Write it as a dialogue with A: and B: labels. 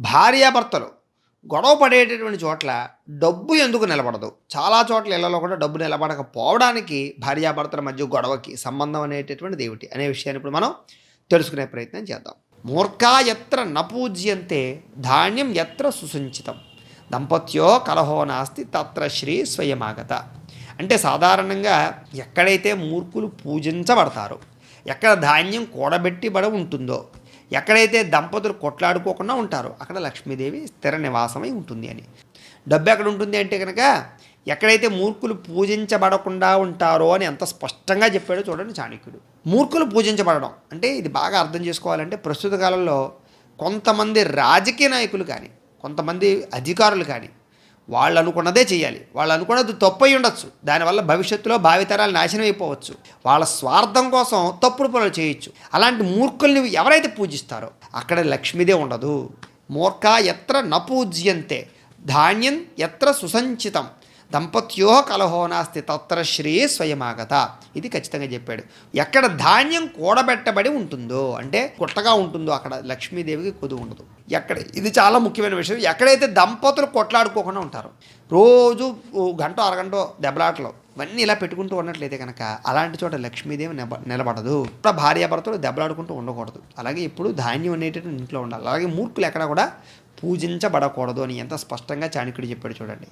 A: భార్యాభర్తలు గొడవ పడేటటువంటి చోట్ల డబ్బు ఎందుకు నిలబడదు? చాలా చోట్ల ఇళ్ళలో కూడా డబ్బు నిలబడకపోవడానికి భార్యాభర్తల మధ్య గొడవకి సంబంధం అనేటటువంటిది ఏమిటి అనే విషయాన్ని ఇప్పుడు మనం తెలుసుకునే ప్రయత్నం చేద్దాం. మూర్ఖా ఎత్ర నపూజ్యంతే ధాన్యం ఎత్ర సుసంచితం. దంపత్యో కలహో నాస్తి తత్ర శ్రీ స్వయమాగత. అంటే సాధారణంగా ఎక్కడైతే మూర్ఖులు పూజించబడతారో ఎక్కడ ధాన్యం కూడబెట్టిబడి ఉంటుందో ఎక్కడైతే దంపతులు కొట్లాడుకోకుండా ఉంటారో అక్కడ లక్ష్మీదేవి స్థిర నివాసమై ఉంటుంది అని. డబ్బు ఎక్కడ ఉంటుంది అంటే కనుక ఎక్కడైతే మూర్ఖులు పూజించబడకుండా ఉంటారో అని ఎంత స్పష్టంగా చెప్పాడో చూడండి చాణక్యుడు. మూర్ఖులు పూజించబడడం అంటే ఇది బాగా అర్థం చేసుకోవాలంటే ప్రస్తుత కాలంలో కొంతమంది రాజకీయ నాయకులు కానీ కొంతమంది అధికారులు కానీ వాళ్ళు అనుకున్నదే చేయాలి. వాళ్ళు అనుకున్నది తప్పు అయి ఉండొచ్చు. దానివల్ల భవిష్యత్తులో భావితరాలు నాశనం అయిపోవచ్చు. వాళ్ళ స్వార్థం కోసం తప్పుడు పనులు చేయొచ్చు. అలాంటి మూర్ఖుల్ని ఎవరైతే పూజిస్తారో అక్కడ లక్ష్మీదే ఉండదు. మూర్ఖ ఎత్ర నపూజ్యంతే. ధాన్యం ఎత్ర సుసంచితం. దంపత్యో కలహో నాస్తి తత్ర శ్రీ స్వయమాగత. ఇది ఖచ్చితంగా చెప్పాడు. ఎక్కడ ధాన్యం కూడబెట్టబడి ఉంటుందో అంటే కొట్టగా ఉంటుందో అక్కడ లక్ష్మీదేవికి కొద్దు ఉండదు. ఎక్కడ ఇది చాలా ముఖ్యమైన విషయం. ఎక్కడైతే దంపతులు కొట్లాడుకోకుండా ఉంటారు రోజు గంట అరగంట దెబ్బలాటలు ఇవన్నీ ఇలా పెట్టుకుంటూ ఉన్నట్లయితే కనుక అలాంటి చోట లక్ష్మీదేవి నిలబ నిలబడదు. ఇప్పుడు భార్యాభర్తలు దెబ్బలాడుకుంటూ ఉండకూడదు. అలాగే ఇప్పుడు ధాన్యం అనేటటువంటి ఇంట్లో ఉండాలి. అలాగే మూర్ఖులు ఎక్కడ కూడా పూజించబడకూడదు అని ఎంత స్పష్టంగా చాణక్యుడు చెప్పాడు చూడండి.